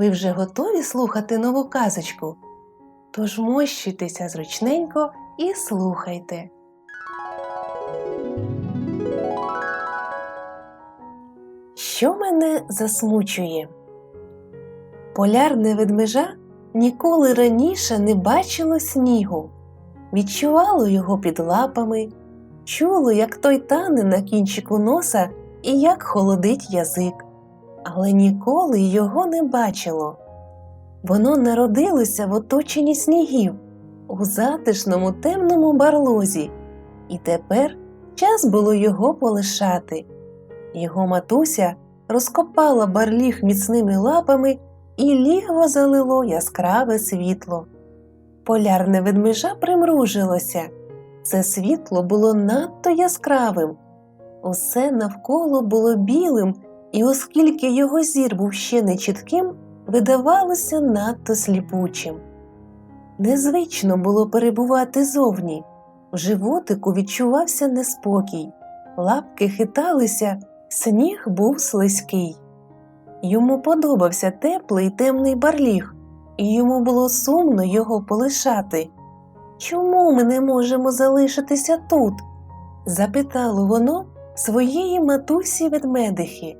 Ви вже готові слухати нову казочку? Тож мощуйтеся зручненько і слухайте. Що мене засмучує? Полярне ведмежа ніколи раніше не бачило снігу, відчувало його під лапами, чуло, як той тане на кінчику носа і як холодить язик, але ніколи його не бачило. Воно народилося в оточенні снігів у затишному темному барлозі, і тепер час було його полишати. Його матуся розкопала барліг міцними лапами і лігво залило яскраве світло. Полярне ведмежа примружилося. Це світло було надто яскравим. Усе навколо було білим, і оскільки його зір був ще не чітким, видавалося надто сліпучим. Незвично було перебувати зовні. В животику відчувався неспокій, лапки хиталися, сніг був слизький. Йому подобався теплий темний барліг, і йому було сумно його полишати. Чому ми не можемо залишитися тут? запитало воно своєї матусі ведмедихи.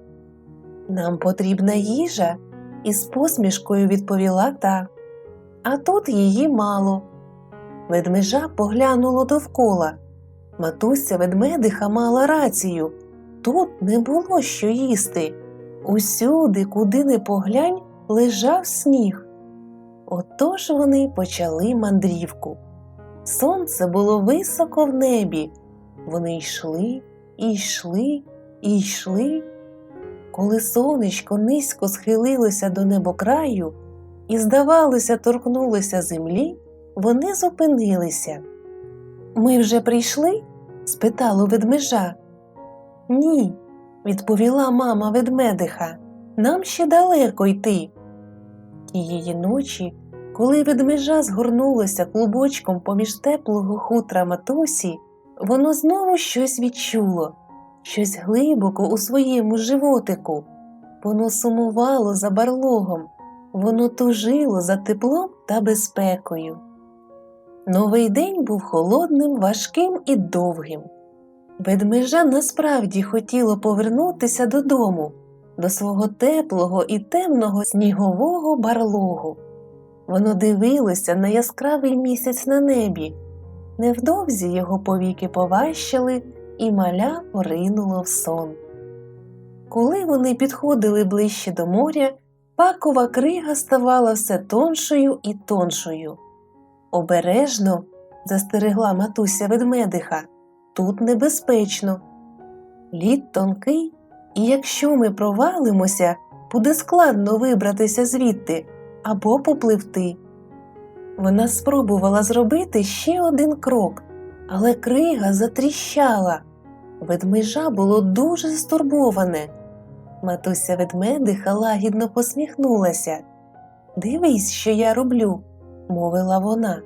Нам потрібна їжа, із посмішкою відповіла та. А тут її мало. Ведмежа поглянуло довкола. Матуся ведмедиха мала рацію. Тут не було що їсти. Усюди, куди не поглянь, лежав сніг. Отож вони почали мандрівку. Сонце було високо в небі. Вони йшли, і йшли, і йшли. Коли сонечко низько схилилося до небокраю і, здавалося, торкнулося землі, вони зупинилися. Ми вже прийшли? спитало ведмежа. Ні, відповіла мама ведмедиха. Нам ще далеко йти. Тієї ночі, коли ведмежа згорнулося клубочком поміж теплого хутра матусі, воно знову щось відчуло, щось глибоко у своєму животику. Воно сумувало за барлогом, воно тужило за теплом та безпекою. Новий день був холодним, важким і довгим. Ведмежа насправді хотіло повернутися додому, до свого теплого і темного снігового барлогу. Воно дивилося на яскравий місяць на небі. Невдовзі його повіки поващили, і маля поринуло в сон. Коли вони підходили ближче до моря, пакова крига ставала все тоншою і тоншою. Обережно, застерегла матуся ведмедиха, тут небезпечно. Лід тонкий, і якщо ми провалимося, буде складно вибратися звідти або попливти. Вона спробувала зробити ще один крок, але крига затріщала. Ведмежа було дуже стурбоване. Матуся ведмедиха лагідно посміхнулася. Дивись, що я роблю, мовила вона.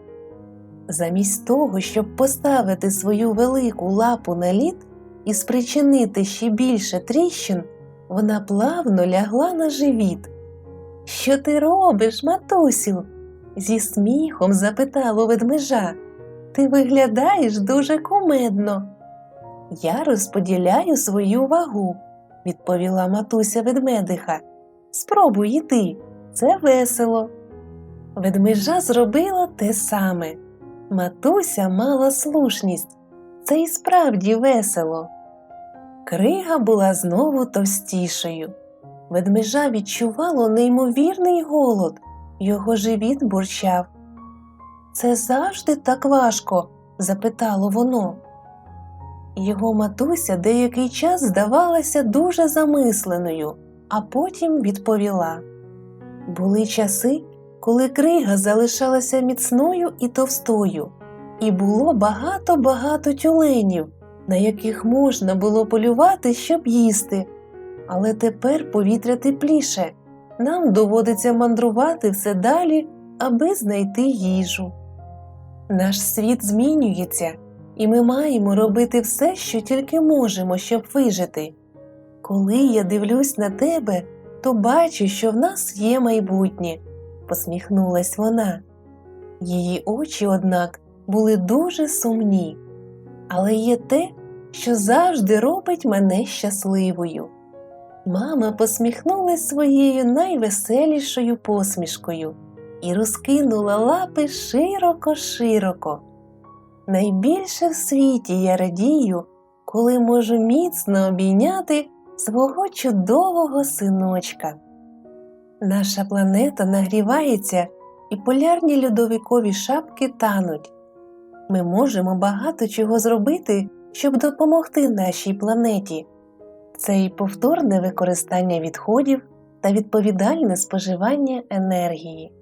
Замість того, щоб поставити свою велику лапу на лід і спричинити ще більше тріщин, вона плавно лягла на живіт. Що ти робиш, матусю? зі сміхом запитало ведмежа. Ти виглядаєш дуже кумедно. Я розподіляю свою вагу, відповіла матуся ведмедиха. Спробуй йти, це весело. Ведмежа зробила те саме. Матуся мала слушність, це і справді весело. Крига була знову товстішою. Ведмежа відчувало неймовірний голод, його живіт бурчав. Це завжди так важко? запитало воно. Його матуся деякий час здавалася дуже замисленою, а потім відповіла були часи, коли крига залишалася міцною і товстою, і було багато-багато тюленів, на яких можна було полювати, щоб їсти. Але тепер повітря тепліше, нам доводиться мандрувати все далі, аби знайти їжу. Наш світ змінюється, і ми маємо робити все, що тільки можемо, щоб вижити. Коли я дивлюсь на тебе, то бачу, що в нас є майбутнє, посміхнулась вона. Її очі, однак, були дуже сумні, але є те, що завжди робить мене щасливою. Мама посміхнулась своєю найвеселішою посмішкою і розкинула лапи широко-широко. Найбільше в світі я радію, коли можу міцно обійняти свого чудового синочка. Наша планета нагрівається, і полярні льодовикові шапки тануть. Ми можемо багато чого зробити, щоб допомогти нашій планеті. Це і повторне використання відходів та відповідальне споживання енергії.